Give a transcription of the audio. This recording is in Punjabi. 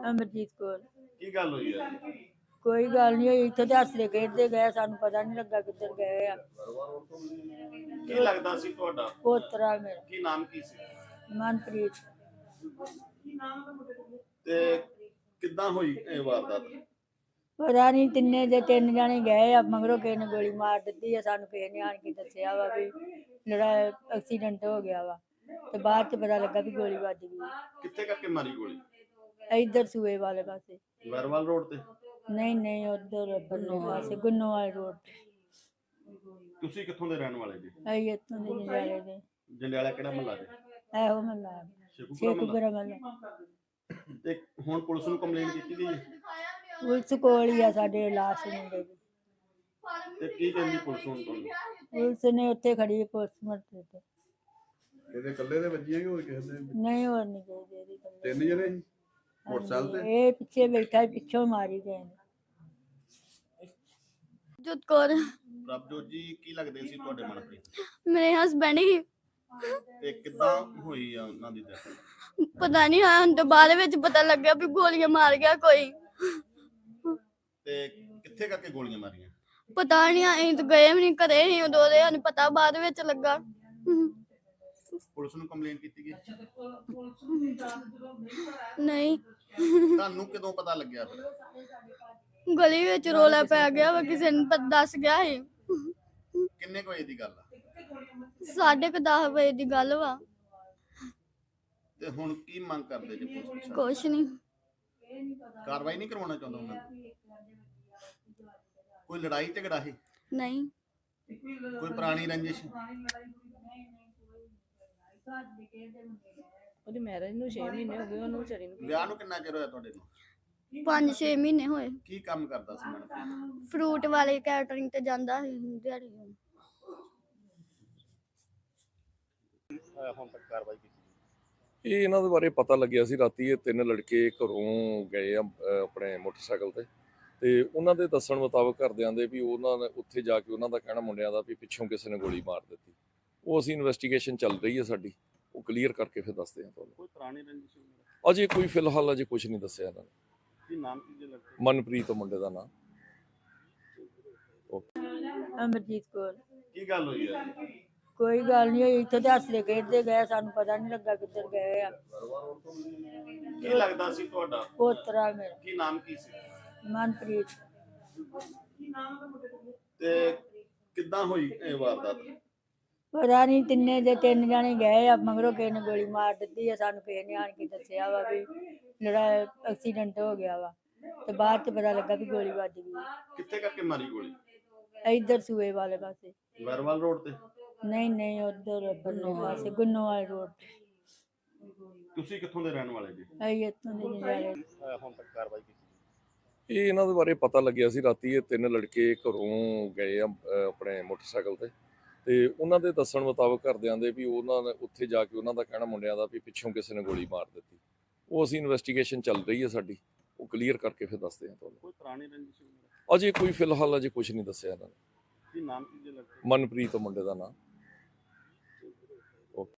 ਅਮਰਜੀਤ ਕੌਰ। ਕੀ ਗੱਲ ਹੋਈ ਹੈ ਕੋਈ ਗੱਲ ਨਹੀਂ ਹੋਈ ਇੱਥੇ ਤੇ ਹੱਸਦੇ ਖੇਡਦੇ ਗਏ ਸਾਨੂੰ ਪਤਾ ਨਹੀਂ ਲੱਗਾ ਕਿੱਧਰ ਗਏ ਆ। ਕੀ ਲੱਗਦਾ ਸੀ ਤੁਹਾਡਾ? ਪੋਤਰਾ ਮੇਰਾ। ਕੀ ਨਾਮ ਕੀ ਸੀ? ਮਨਪ੍ਰੀਤ। ਤੇ ਕਿੱਦਾਂ ਹੋਈ ਇਹ ਵਾਰਦਾਤ? ਪਤਾ ਨਹੀਂ ਤਿੰਨੇ ਦੇ ਤਿੰਨ ਜਾਣੇ ਗਏ ਆ ਮਗਰੋਂ ਕਿਸੇ ਨੇ ਗੋਲੀ ਮਾਰ ਦਿੱਤੀ ਆ ਸਾਨੂੰ ਕਿਸੇ ਨੇ ਆਣ ਕੇ ਦੱਸਿਆ ਵਾ ਵੀ ਲੜਾ ਐਕਸੀਡੈਂਟ ਹੋ ਗਿਆ ਵਾ। ਤੇ ਬਾਅਦ ਚ ਪਤਾ ਲੱਗਾ ਵੀ ਗੋਲੀ ਵੱਜ ਗਈ। ਕਿੱਥੇ ਕਰਕੇ ਮਾਰੀ ਗੋਲੀ? ਇੱਧਰ ਸੂਏ ਵਾਲੇ ਪਾਸੇ ਵਰਵਾਲ ਰੋਡ ਤੇ ਨਹੀਂ ਨਹੀਂ ਉਧਰ ਬੰਨੇ ਪਾਸੇ ਗੁੰਨੋ ਵਾਲੇ ਰੋਡ ਤੁਸੀਂ ਕਿੱਥੋਂ ਦੇ ਰਹਿਣ ਵਾਲੇ ਜੀ ਆਈ ਇੱਥੋਂ ਦੇ ਨਿਆਲੇ ਦੇ ਜੰਡਿਆਲਾ ਕਿਹੜਾ ਮਹੱਲਾ ਜੀ ਇਹੋ ਮੱਲਾ ਸ਼ੇਖੂਪੁਰਾ ਮਹੱਲਾ ਮੱਲਾ ਤੇ ਹੁਣ ਪੁਲਿਸ ਨੂੰ ਕੰਪਲੇਂਟ ਕੀਤੀ ਗਈ ਹੈ ਪੁਲਿਸ ਕੋਲ ਹੀ ਆ ਸਾਡੇ ਲਾਸ਼ ਮੁੰਡੇ ਦੀ ਤੇ ਕੀ ਕਹਿੰਦੀ ਪੁਲਿਸ ਹੁਣ ਤੁਹਾਨੂੰ ਪੁਲਿਸ ਨੇ ਉੱਥੇ ਖੜੀ ਪੋਸਟਮਾਰਟਮ ਤੇ ਇਹਦੇ ਇਕੱਲੇ ਦੇ ਵੱਜੀਆਂ ਕਿ ਹੋਰ ਕਿਸੇ ਦੇ ਨਹੀਂ ਹੋਰ ਨਹੀਂ ਗੱਲ। ਤਿੰਨ ਜਣੇ ਸੀ ਮੋਟਰਸਾਈਕਲ ਤੇ ਇਹ ਪਿੱਛੇ ਬੈਠਾ ਪਿੱਛੋਂ ਮਾਰੀ ਗਏ ਨੇ ਜੋਤ ਕੌਰ ਪ੍ਰਭਜੋਤ ਜੀ ਕੀ ਲੱਗਦੇ ਸੀ ਤੁਹਾਡੇ ਮਨਪ੍ਰੀਤ ਮੇਰੇ ਹਸਬੰਡ ਹੀ। ਤੇ ਕਿੱਦਾਂ ਹੋਈ ਆ ਉਹਨਾਂ ਦੀ death? ਪਤਾ ਨਹੀਂ ਹਾਂ ਹੁਣ ਤੋਂ ਬਾਅਦ ਵਿੱਚ ਪਤਾ ਲੱਗਿਆ ਵੀ ਗੋਲੀਆਂ ਮਾਰ ਗਿਆ ਕੋਈ। ਤੇ ਕਿੱਥੇ ਕਰਕੇ ਗੋਲੀਆਂ ਮਾਰੀਆਂ? ਪਤਾ ਨਹੀਂ ਅਸੀਂ ਤਾਂ ਗਏ ਵੀ ਨਹੀਂ ਘਰੇ ਹੀ ਉਦੋਂ ਦੇ ਸਾਨੂੰ ਪਤਾ ਬਾਅਦ ਵਿੱਚ ਲੱਗਾ। ਪੁਲਿਸ ਨੂੰ ਕੰਪਲੇਂਟ ਕੀਤੀ ਗਈ? ਨਹੀਂ। ਤੁਹਾਨੂੰ ਕਦੋਂ ਪਤਾ ਲੱਗਿਆ ਫਿਰ? ਗਲੀ ਵਿੱਚ ਰੋਲਾ ਪੈ ਗਿਆ ਵਾ ਕਿਸੇ ਨੇ ਪਤਾ ਦੱਸ ਗਿਆ ਸੀ। ਕਿੰਨੇ ਕੁ ਵਜੇ ਦੀ ਗੱਲ ਆ? ਸਾਢੇ ਕੁ ਦਸ ਵਜੇ ਦੀ ਗੱਲ ਵਾ। ਤੇ ਹੁਣ ਕੀ ਮੰਗ ਕਰਦੇ ਜੀ ਪੁਲਿਸ ਪ੍ਰਸ਼ਾਸਨ? ਕੁਛ ਨਹੀਂ ਕਾਰਵਾਈ ਨਹੀਂ ਕਰਵਾਉਣਾ ਚਾਹੁੰਦਾ ਉਹਨਾਂ ਨੂੰ? ਕੋਈ ਲੜਾਈ ਝਗੜਾ ਹੈ ਨਹੀਂ। ਕੋਈ ਪੁਰਾਣੀ ਰੰਜਿਸ਼? ਉਹਦੀ ਮੈਰਿਜ ਨੂੰ 6 ਮਹੀਨੇ ਹੋ ਗਏ ਉਹਨੂੰ ਵਿਚਾਰੀ ਨੂੰ ਵਿਆਹ ਨੂੰ ਕਿੰਨਾ ਚਿਰ ਹੋਇਆ ਤੁਹਾਡੇ ਨੂੰ? 5-6 ਮਹੀਨੇ ਹੋਏ। ਕੀ ਕੰਮ ਕਰਦਾ ਸੀ ਮਨਪ੍ਰੀਤ ਫਰੂਟ ਵਾਲੇ ਕੈਟਰਿੰਗ ਤੇ ਜਾਂਦਾ ਸੀ ਦਿਹਾੜੀ ਨੂੰ। ਹੁਣ ਤੱਕ ਕਾਰਵਾਈ ਕੀਤੀ ਇਹ ਇਹਨਾਂ ਦੇ ਬਾਰੇ ਪਤਾ ਲੱਗਿਆ ਸੀ ਰਾਤੀ ਇਹ ਤਿੰਨ ਲੜਕੇ ਘਰੋਂ ਗਏ ਆ ਅਹ ਆਪਣੇ ਮੋਟਰਸਾਈਕਲ ਤੇ। ਤੇ ਉਹਨਾਂ ਦੇ ਦੱਸਣ ਮੁਤਾਬਕ ਘਰਦਿਆਂ ਦੇ ਵੀ ਉਹਨਾਂ ਨੇ ਉੱਥੇ ਜਾ ਕੇ ਉਹਨਾਂ ਦਾ ਕਹਿਣਾ ਮੁੰਡਿਆਂ ਦਾ ਵੀ ਪਿੱਛੋਂ ਕਿਸੇ ਨੇ ਗੋਲੀ ਮਾਰ ਦਿੱਤੀ। ਉਹ ਅਸੀਂ ਇਨਵੈਸਟੀਗੇਸ਼ਨ ਚੱਲ ਰਹੀ ਹੈ ਸਾਡੀ। ਉਹ ਕਲੀਅਰ ਕਰਕੇ ਫਿਰ ਦੱਸਦੇ ਹਾਂ ਤੁਹਾਨੂੰ। ਕੋਈ ਪੁਰਾਣੀ ਰੰਜਿਸ਼ ਵਗੈਰਾ? ਅਜੇ ਕੋਈ ਫਿਲਹਾਲ ਅਜੇ ਕੁਝ ਨਹੀਂ ਦੱਸਿਆ ਇਹਨਾਂ ਨੇ। ਕੀ ਨਾਮ ਕੀ ਜੇ ਲੱਗਦਾ? ਮਨਪ੍ਰੀਤ ਮੁੰਡੇ ਦਾ ਨਾਂ ਅਮਰਜੀਤ ਕੌਰ। ਕੀ ਗੱਲ ਹੋਈ ਹੈ ਕੋਈ ਗੱਲ ਨਹੀਂ ਹੋਈ ਇੱਥੇ ਤੇ ਹੱਸਦੇ ਖੇਡਦੇ ਗਏ ਸਾਨੂੰ ਪਤਾ ਨਹੀਂ ਲੱਗਾ ਕਿੱਧਰ ਗਏ ਆ। ਕੀ ਲੱਗਦਾ ਸੀ ਤੁਹਾਡਾ? ਪੋਤਰਾ ਮੇਰਾ। ਕੀ ਨਾਮ ਕੀ ਸੀ? ਮਨਪ੍ਰੀਤ। ਤੇ ਕਿੱਦਾਂ ਹੋਈ ਇਹ ਵਾਰਦਾਤ? ਪਤਾ ਨਹੀਂ ਤਿੰਨੇ ਦੇ ਤਿੰਨ ਜਾਣੇ ਗਏ ਆ ਮਗਰੋਂ ਕਿਸੇ ਨੇ ਗੋਲੀ ਮਾਰ ਦਿੱਤੀ ਆ ਸਾਨੂੰ ਕਿਸੇ ਨੇ ਆਣ ਕੇ ਦੱਸਿਆ ਵਾ ਵੀ ਲੜਾ ਐਕਸੀਡੈਂਟ ਹੋ ਗਿਆ ਵਾ। ਤੇ ਬਾਅਦ ਚ ਪਤਾ ਲੱਗਾ ਵੀ ਗੋਲੀ ਵੱਜ ਗਈ। ਕਿੱਥੇ ਕਰਕੇ ਮਾਰੀ ਗੋਲੀ? ਇੱਧਰ ਸੂਏ ਵਾਲੇ ਪਾਸੇ। ਵਰਵਾਲ ਰੋਡ ਤੇ? ਨਹੀਂ ਨਹੀਂ ਉਧਰ ਬੰਨੇ ਪਾਸੇ ਗੁੰਨੋ ਵਾਲੇ ਰੋਡ ਤੁਸੀਂ ਕਿੱਥੋਂ ਦੇ ਰਹਿਣ ਵਾਲੇ ਜੀ? ਆਈ ਇੱਥੋਂ ਦੇ ਨਿਆਲੇ ਹੁਣ ਤੱਕ ਕਾਰਵਾਈ ਕੀਤੀ। ਇਹ ਇਹਨਾਂ ਦੇ ਬਾਰੇ ਪਤਾ ਲੱਗਿਆ ਸੀ ਰਾਤੀ ਇਹ ਤਿੰਨ ਲੜਕੇ ਘਰੋਂ ਗਏ ਆ ਆਪਣੇ ਮੋਟਰਸਾਈਕਲ ਤੇ। ਤੇ ਉਹਨਾਂ ਦੇ ਦੱਸਣ ਮੁਤਾਬਕ ਘਰਦਿਆਂ ਦੇ ਵੀ ਉਹਨਾਂ ਨੇ ਉੱਥੇ ਜਾ ਕੇ ਉਹਨਾਂ ਦਾ ਕਹਿਣਾ ਮੁੰਡਿਆਂ ਦਾ ਵੀ ਪਿੱਛੋਂ ਕਿਸੇ ਨੇ ਗੋਲੀ ਮਾਰ ਦਿੱਤੀ। ਉਹ ਅਸੀਂ ਇਨਵੈਸਟੀਗੇਸ਼ਨ ਚੱਲ ਰਹੀ ਹੈ ਸਾਡੀ। ਉਹ ਕਲੀਅਰ ਕਰਕੇ ਫਿਰ ਦੱਸਦੇ ਹਾਂ ਤੁਹਾਨੂੰ। ਕੋਈ ਪੁਰਾਣੀ ਰੰਜਿਸ਼? ਅਜੇ ਕੋਈ ਫਿਲਹਾਲ ਅਜੇ ਕੁਝ ਨਹੀਂ ਦੱਸਿਆ ਇਹਨਾਂ ਨੇ। ਕੀ ਨਾਮ ਕੀ ਜੇ ਲੱਗਦਾ? ਮਨਪ੍ਰੀਤ ਮੁੰਡੇ ਦਾ ਨਾਂ